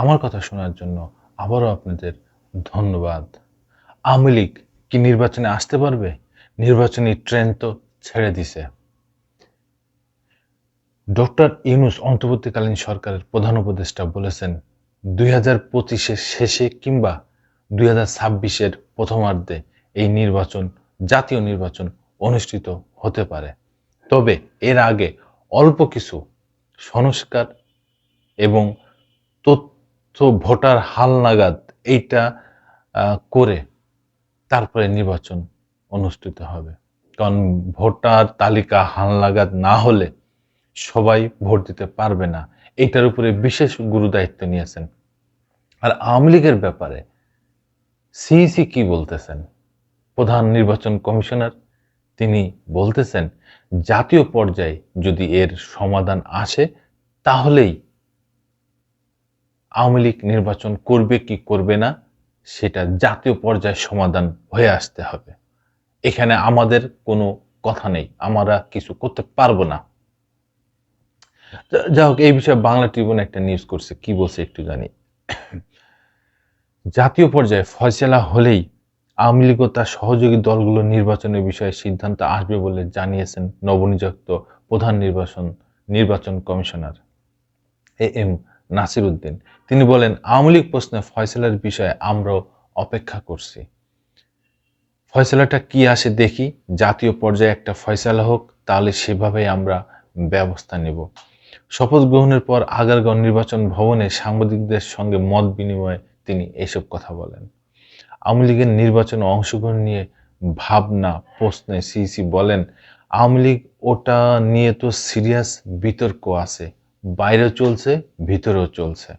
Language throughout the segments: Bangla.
আমার কথা শোনার জন্য আবারও আপনাদের ধন্যবাদ। আওয়ামী লীগ কি নির্বাচনে আসতে পারবে? নির্বাচনী ট্রেন তো ছেড়ে দিছে। ডক্টর ইউনুস অন্তর্বর্তীকালীন সরকারের প্রধান উপদেষ্টা বলেছেন, দুই হাজার পঁচিশের শেষে কিংবা দুই হাজার ছাব্বিশের প্রথমার্ধে এই নির্বাচন, জাতীয় নির্বাচন অনুষ্ঠিত হতে পারে। তবে এর আগে অল্প কিছু সংস্কার এবং তথ্য ভোটার হালনাগাদ এইটা করে তারপরে নির্বাচন অনুষ্ঠিত হবে। কারণ ভোটার তালিকা হালনাগাদ না হলে সবাই ভোট দিতে পারবে না। এটার উপরে বিশেষ গুরু দায়িত্ব নিয়েছেন। আর আওয়ামী লীগের ব্যাপারে সিইসি কি বলতেছেন? প্রধান নির্বাচন কমিশনার তিনি বলতেছেন, জাতীয় পর্যায়ে যদি এর সমাধান আসে, তাহলেই আওয়ামী লীগ নির্বাচন করবে কি করবে না, সেটা জাতীয় পর্যায়ে সমাধান হয়ে আসতে হবে। এখানে আমাদের কোনো কথা নেই, আমরা কিছু করতে পারব না। যা- যা হোক এই বিষয়ে বাংলা ট্রিবিউন একটা নিউজ করছে, কি বলছে একটু জানি। জাতীয় পর্যায়ে ফয়সলা হলেই আওয়ামী লীগ ও তার সহযোগী দলগুলো নির্বাচনের বিষয়ে সিদ্ধান্ত আসবে বলে জানিয়েছেন নবনিযুক্ত প্রধান নির্বাচন নির্বাচন commissioner A M Nasir Uddin. তিনি বলেন, আওয়ামী লীগ প্রশ্নে ফয়সলার বিষয়ে আমরাও অপেক্ষা করছি। ফয়সলাটা কি আসে দেখি, জাতীয় পর্যায়ে একটা ফয়সলা হোক, তাহলে সেভাবেই আমরা ব্যবস্থা নেব। শপথ গ্রহণের পর আগারগাঁও নির্বাচন ভবনে সাংবাদিকদের সঙ্গে মত বিনিময়ে তিনি এসব কথা বলেন। আওয়ামী লীগের নির্বাচনে অংশগ্রহণ নিয়ে ভাবনা প্রশ্নে সিসি বলেন, আওয়ামী লীগ ওটা নিয়ে তো সিরিয়াস বিতর্ক আছে। বাইরেও চলছে, ভিতরেও চলছে।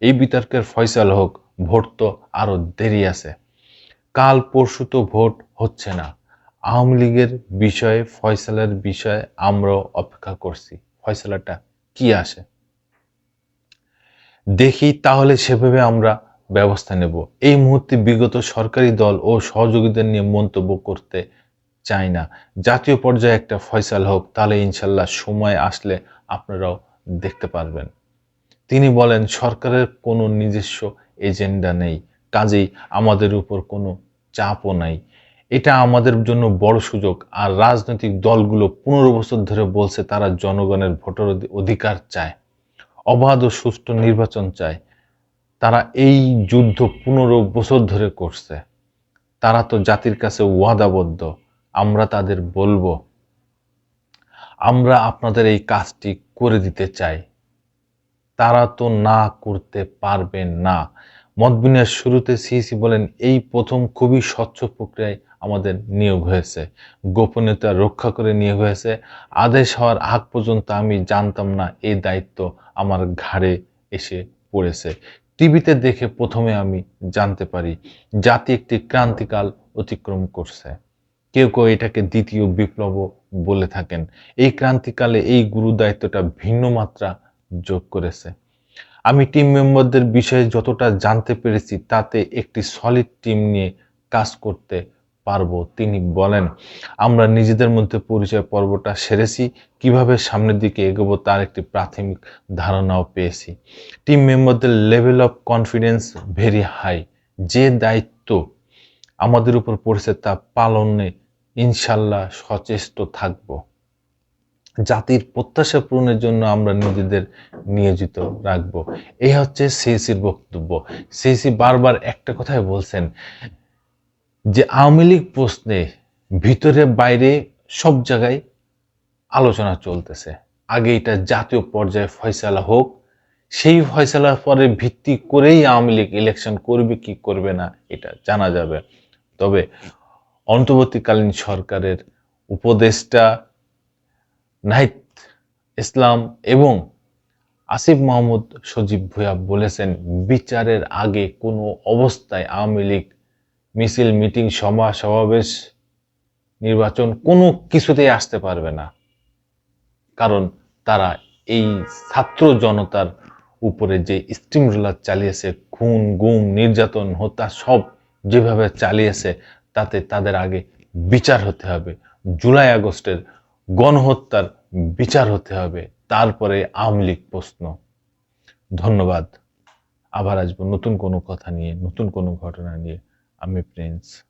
এই বিতর্কের ফয়সাল হোক, ভোট তো আরও দেরি আছে। কাল পরশু তো ভোট হচ্ছে না। আওয়ামী লীগের বিষয়ে, ফয়সালার বিষয়ে আমরাও অপেক্ষা করছি। ফয়সালাটা কি আসে? দেখি, তাহলে সেভাবে আমরা ব্যবস্থা নেব। এই মুহূর্তে বিগত সরকারি দল ও সহযোগীদের নিয়ে মন্তব্য করতে চাই না। জাতীয় পর্যায়ে একটা ফয়সাল হোক, তাহলে ইনশাল্লাহ সময় আসলে আপনারাও দেখতে পারবেন। তিনি বলেন, সরকারের কোনো নিজস্ব এজেন্ডা নেই, কাজেই আমাদের উপর কোনো চাপও নাই। এটা আমাদের জন্য বড় সুযোগ, আর রাজনৈতিক দলগুলো পনেরো বছর ধরে বলছে তারা জনগণের ভোটার অধিকার চায়, অবাধ ও সুষ্ঠু নির্বাচন চায়। তারা এই যুদ্ধ পনেরো বছর ধরে করছে। তারা তো জাতির কাছে ওয়াদাবদ্ধ, আমরা তাদের বলব। আমরা আপনাদের এই কাজটি করে দিতে চাই তারা তো না করতে পারবেন না। মত শুরুতে সিসি বলেন, এই প্রথম খুবই স্বচ্ছ প্রক্রিয়ায় আমাদের নিয়োগ হয়েছে। গোপনীয়তা রক্ষা করে নিয়োগ হয়েছে। আদেশ হওয়ার আগ পর্যন্ত আমি জানতাম না এই দায়িত্ব আমার ঘাড়ে এসে পড়েছে। টিভিতে দেখে প্রথমে আমি জানতে পারি, জাতি একটি ক্রান্তিকাল অতিক্রম করছে। কেউ কেউ এটাকে দ্বিতীয় বিপ্লব বলে থাকেন। এই ক্রান্তিকালে এই গুরু দায়িত্বটা ভিন্ন মাত্রা যোগ করেছে। আমি টিম মেম্বারদের বিষয়ে যতটা জানতে পেরেছি, তাতে একটি সলিড টিম নিয়ে কাজ করতে পারব, তিনি বলেন। আমরা নিজেদের মধ্যে পরিচয় পর্বটা সেরেছি, কীভাবে সামনের দিকে এগোবো তার একটি প্রাথমিক ধারণাও পেয়েছি। টিম মেম্বারদের level of confidence very high যে দায়িত্ব আমাদের উপর পড়েছে তা পালনে ইনশাল্লাহ সচেষ্ট থাকব। জাতির প্রত্যাশা পূরণের জন্য আমরা নিজেদের নিয়োজিত রাখব। এই হচ্ছে সিএসির বক্তব্য। সিএসি বারবার একটা কথাই বলছেন যে, আওয়ামী লীগ প্রশ্নে ভিতরে বাইরে সব জায়গায় আলোচনা চলতেছে। আগে এটা জাতীয় পর্যায়ে ফয়সালা হোক, সেই ফয়সালার পরে ভিত্তি করেই আওয়ামী লীগ ইলেকশন করবে কি করবে না, এটা জানা যাবে। তবে অন্তর্বর্তীকালীন সরকারের উপদেষ্টা নাহিদ ইসলাম এবং আসিফ মাহমুদ সজীব ভুয়া বলেছেন, বিচারের আগে কোনো অবস্থায় আওয়ামী লীগ মিছিল, মিটিং, সভা, সমাবেশ, নির্বাচন কোনো কিছুতেই আসতে পারবে না। কারণ তারা এই ছাত্র জনতার উপরে যে স্টিম রোলার চালিয়েছে, খুন, গুম, নির্যাতন, হত্যা সব যেভাবে চালিয়েছে, তাতে তাদের আগে বিচার হতে হবে। জুলাই আগস্টের গণহত্যার বিচার হতে হবে। তারপরে আওয়ামী লীগ প্রশ্ন। ধন্যবাদ। আবার আসব নতুন কোনো কথা নিয়ে, নতুন কোনো ঘটনা নিয়ে। আমি প্রিন্স।